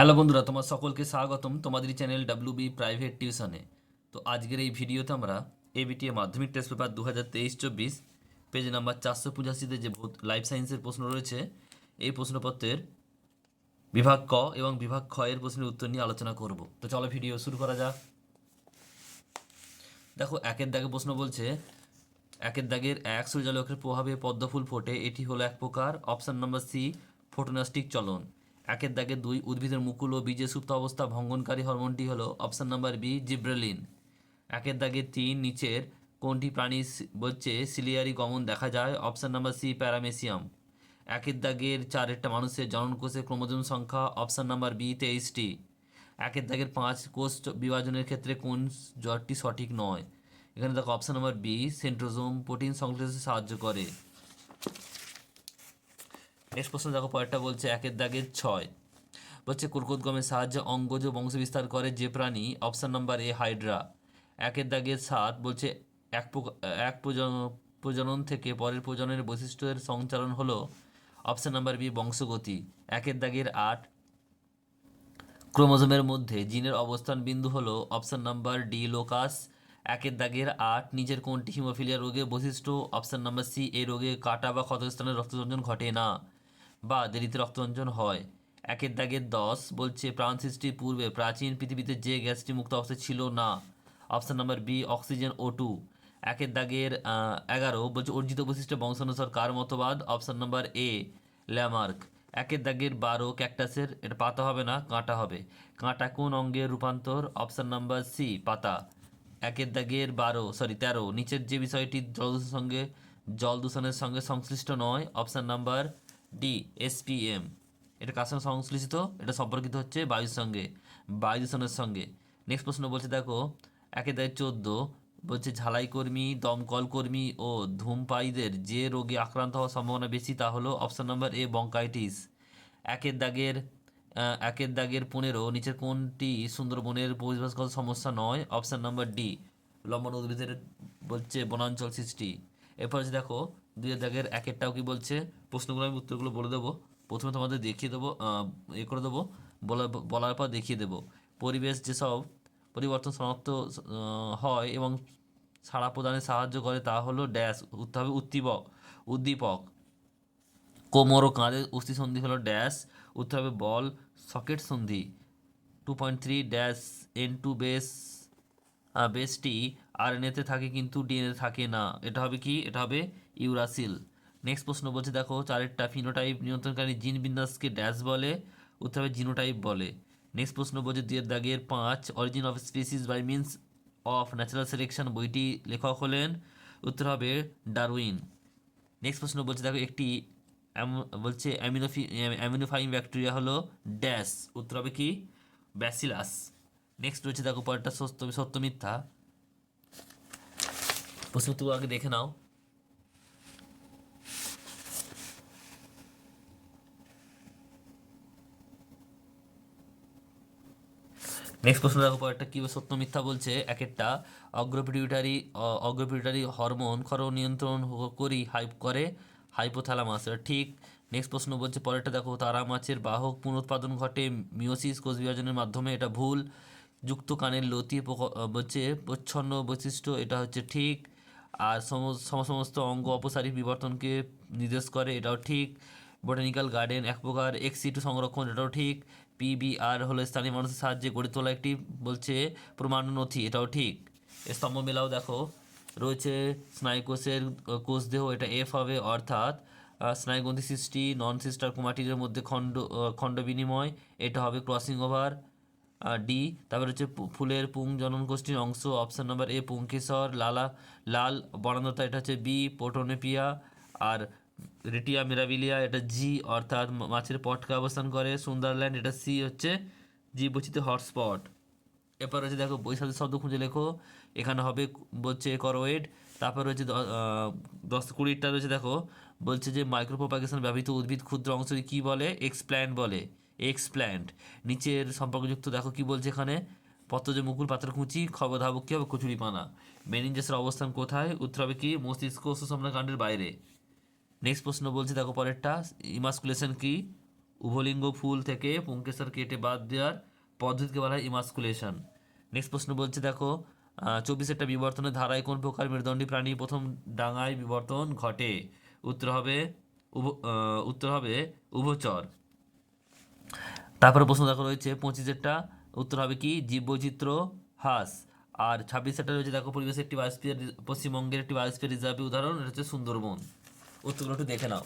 Hello বন্ধুরা, তোমার সকলকে স্বাগতম তোমাদের চ্যানেল ডাব্লিউ বি প্রাইভেট টিউশনে তো আজকের এই ভিডিওতে আমরা এবিটিএ মাধ্যমিক টেস্ট পেপার দু হাজার তেইশ চব্বিশ পেজ নাম্বার চারশো পঁচাশিতে যে লাইফ সায়েন্সের প্রশ্ন রয়েছে, এই প্রশ্নপত্রের বিভাগ ক এবং বিভাগ খ এর প্রশ্নের উত্তর নিয়ে আলোচনা করব। তো চলো ভিডিও শুরু করা যাক। দেখো, একের দাগে প্রশ্ন বলছে, একের দাগের এক সূর্যালোকের প্রভাবে পদ্মফুল ফোটে, এটি হলো এক প্রকার। অপশন নম্বর সি ফোটোনাস্টিক চলন। একের দাগে দুই উদ্ভিদের মুকুল ও বীজে সুপ্ত অবস্থা ভঙ্গনকারী হরমোনটি হলো অপশান নাম্বার বি, জিব্রেলিন। একের দাগে তিন নিচের কোনটি প্রাণী বলছে সিলিয়ারি গমন দেখা যায়, অপশান নাম্বার সি, প্যারামেসিয়াম। একের দাগের চারেরটা মানুষের জননকোষের ক্রোমোজোম সংখ্যা, অপশান নাম্বার বি, তেইশটি। একের দাগের পাঁচ কোষ বিভাজনের ক্ষেত্রে কোন জ্বরটি সঠিক নয়। এখানে দেখো option number B, centrosome, protein সংশ্লেষে সাহায্য করে। নেক্সট প্রশ্ন দেখো, পরেরটা বলছে একের দাগের ছয়। বলছে কুরকুত গমের সাহায্যে অঙ্গজ বংশ বিস্তার করে যে প্রাণী, অপশান নাম্বার এ, হাইড্রা। একের দাগের সাত বলছে, এক এক প্রজন- প্রজনন থেকে পরের প্রজননের বৈশিষ্ট্যের সঞ্চালন হলো অপশান নাম্বার বি, বংশগতি। একের দাগের আট ক্রোমোজোমের মধ্যে জিনের অবস্থান বিন্দু হলো অপশান নাম্বার ডি, লোকাস। একের দাগের আট নিজের কোনটি হিমোফিলিয়া রোগের বৈশিষ্ট্য? অপশান নাম্বার সি এই রোগে কাটা বা ক্ষতস্থানের রক্তরঞ্জন ঘটে না। বা দেরিতে রক্তরঞ্জন হয়। একের দাগের দশ, বলছে প্রাণ সৃষ্টির পূর্বে, প্রাচীন পৃথিবীতে যে গ্যাসটি মুক্ত অবস্থায় ছিল না। Option number B, oxygen O two. একের দাগের এগারো, বলছে অর্জিত বৈশিষ্ট্য বংশানুসার কার মতবাদ? Option number A, Lamarck. একের দাগের বারো, ক্যাকটাসের, এটা পাতা হবে না, কাঁটা হবে। কাঁটা কোন অঙ্গের রূপান্তর? অপশান নাম্বার সি, পাতা। একের দাগের বারো, সরি, তেরো। নিচের যে বিষয়টি জল দূষণের সঙ্গে জল দূষণের সঙ্গে সংশ্লিষ্ট নয়, অপশান নাম্বার ডি এসপিএম এটা কার সঙ্গে সংশ্লিষ্ট? এটা সম্পর্কিত হচ্ছে বায়ুর সঙ্গে বায়ু দূষণের সঙ্গে। নেক্সট প্রশ্ন বলছে, দেখো একের দাগের চোদ্দ, বলছে ঝালাই কর্মী, দমকল কর্মী ও ধূমপায়ীদের যে রোগে আক্রান্ত হওয়ার সম্ভাবনা বেশি, তা হলো অপশন নাম্বার এ, বঙ্কাইটিস। একের দাগের একের দাগের পনেরো, নিচের কোনটি সুন্দরবনের পরিবেশগত সমস্যা নয়? অপশন নাম্বার ডি লম্বন উদ্ভিদের বলছে বনাঞ্চল সৃষ্টি। এরপর হচ্ছে দেখো দুই দাগের একেরটাও কি বলছে? প্রশ্নগুলো আমি উত্তরগুলো বলে দেবো। প্রথমে তোমাদের দেখিয়ে দেবো এ করে দেবো, বলার বলার পর দেখিয়ে দেবো। পরিবেশ যেসব পরিবর্তন শনাক্ত হয় এবং সাড়া প্রদানে সাহায্য করে তা হলো ড্যাশ, উত্তর হবে উদ্দীপক উদ্দীপক। কোমর ও কাঁধের অস্থি সন্ধি হলো ড্যাশ, উত্তর হবে বল, সকেট সন্ধি। Two point three dash N two base বেসটি আর এতে থাকে কিন্তু ডিএনএ থাকে না। এটা হবে কি? এটা হবে ইউরাসিল। নেক্সট প্রশ্ন বলছে, দেখো, চারেরটা ফিনোটাইপ নিয়ন্ত্রণকারী জিন বিন্যাসকে ড্যাশ বলে, উত্তর হবে জিনোটাইপ বলে। নেক্সট প্রশ্ন বলছে দুয়ের দাগের পাঁচ origin of species by means of natural selection বইটি লেখক হলেন, উত্তর হবে ডারউইন। নেক্সট প্রশ্ন বলছে, দেখো, একটি বলছে অ্যামিনোফি অ্যামিনোফাইং ব্যাকটেরিয়া হলো ড্যাশ উত্তর হবে কি? ব্যাসিলাস। নেক্সট রয়েছে দেখো পরেরটা, সত্য সত্য মিথ্যা। প্রশ্ন তুমি আগে দেখে নাও। নেক্সট প্রশ্ন দেখো পরেরটা, কি সত্য মিথ্যা বলছে? এক একটা অগ্রপিউটারি হরমোন খর নিয়ন্ত্রণ করি, হাইপ করে, হাইপোথ্যালামাস। এটা ঠিক নেক্সট প্রশ্ন বলছে, পরেরটা দেখো, তারা মাছের বাহক পুনরুৎপাদন ঘটে মিওসিস কোষ বিভাজনের মাধ্যমে, এটা ভুল। যুক্ত কানের লতি আহ, প্রচ্ছন্ন বৈশিষ্ট্য এটা হচ্ছে ঠিক। আর সম- সম- সমস্ত অঙ্গ অপসারিক বিবর্তনকে নির্দেশ করে এটাও ঠিক। বোটানিক্যাল গার্ডেন এক প্রকার এক্স সিটু সংরক্ষণ এটাও ঠিক। পিবিআর হলো স্থানীয় মানুষের সাহায্যে গড়ে তোলা একটি বলছে প্রমাণ নথি এটাও ঠিক। স্তম্ভ মেলাও দেখো রয়েছে স্নায়ুকোষের আহ, কোষ দেহ এটা এফ হবে অর্থাৎ আহ, স্নায়ুগ্রন্থি সৃষ্টি নন সিস্টার ক্রোমাটিডের মধ্যে খণ্ড খণ্ড বিনিময় এটা হবে ক্রসিং ওভার ডি তারপর হচ্ছে ফুলের পুং জনন গোষ্ঠীর অংশ অপশন নাম্বার এ পুংকেশর লালা লাল বর্ণতা এটা হচ্ছে বি পোটোনেপিয়া আর রেটিয়া মিরাবিলিয়া এটা জি অর্থাৎ মাছের পটকা অবস্থান করে। সুন্দরল্যান্ড এটা সি হচ্ছে জি বচিতে হটস্পট। এরপর হচ্ছে দেখো বৈশাখী শব্দ খুঁজে লেখো। এখানে হবে বলছে করোয়েড তারপর আহ, দশ কুড়িটা রয়েছে দেখো। বলছে যে মাইক্রোপ্রোপাগেশন ব্যবহৃত উদ্ভিদ ক্ষুদ্র অংশকে কী বলে? এক্সপ্ল্যান্ট বলে। এক্সপ্ল্যান্ট নিচের সম্পর্কযুক্ত দেখো কি বলছে এখানে? পত্রজ মুকুল পাত্রকুচি খবধাবক কী হবে? কচুরি পানা। মেনিনজাসের অবস্থান কোথায়? উত্তর হবে কি? মস্তিষ্ক সুষমনা কাণ্ডের বাইরে। নেক্সট প্রশ্ন বলছে, দেখো পরেরটা। ইমাসকুলেশন কি? উভলিঙ্গ ফুল থেকে পুঙ্কেশ্বর কেটে বাদ দেওয়ার পদ্ধতিকে বলা হয় ইমাস্কুলেশন। নেক্সট প্রশ্ন বলছে, দেখো চব্বিশ একটা বিবর্তনের ধারায় কোন প্রকার মেরুদণ্ডী প্রাণী প্রথম ডাঙায় বিবর্তন ঘটে? উত্তর হবে উত্তর হবে উভচর। তারপরে প্রশ্ন দেখো রয়েছে পঁচিশেরটা উত্তর হবে কি? জীববৈচিত্র্য হ্রাস। আর ছাব্বিশেরটা রয়েছে, দেখো পরিবেশের একটি বায়োস্ফিয়ার, পশ্চিমবঙ্গের একটি বায়োস্ফিয়ার রিজার্ভের উদাহরণ, এটা হচ্ছে সুন্দরবন। উত্তরগুলো একটু দেখে নাও।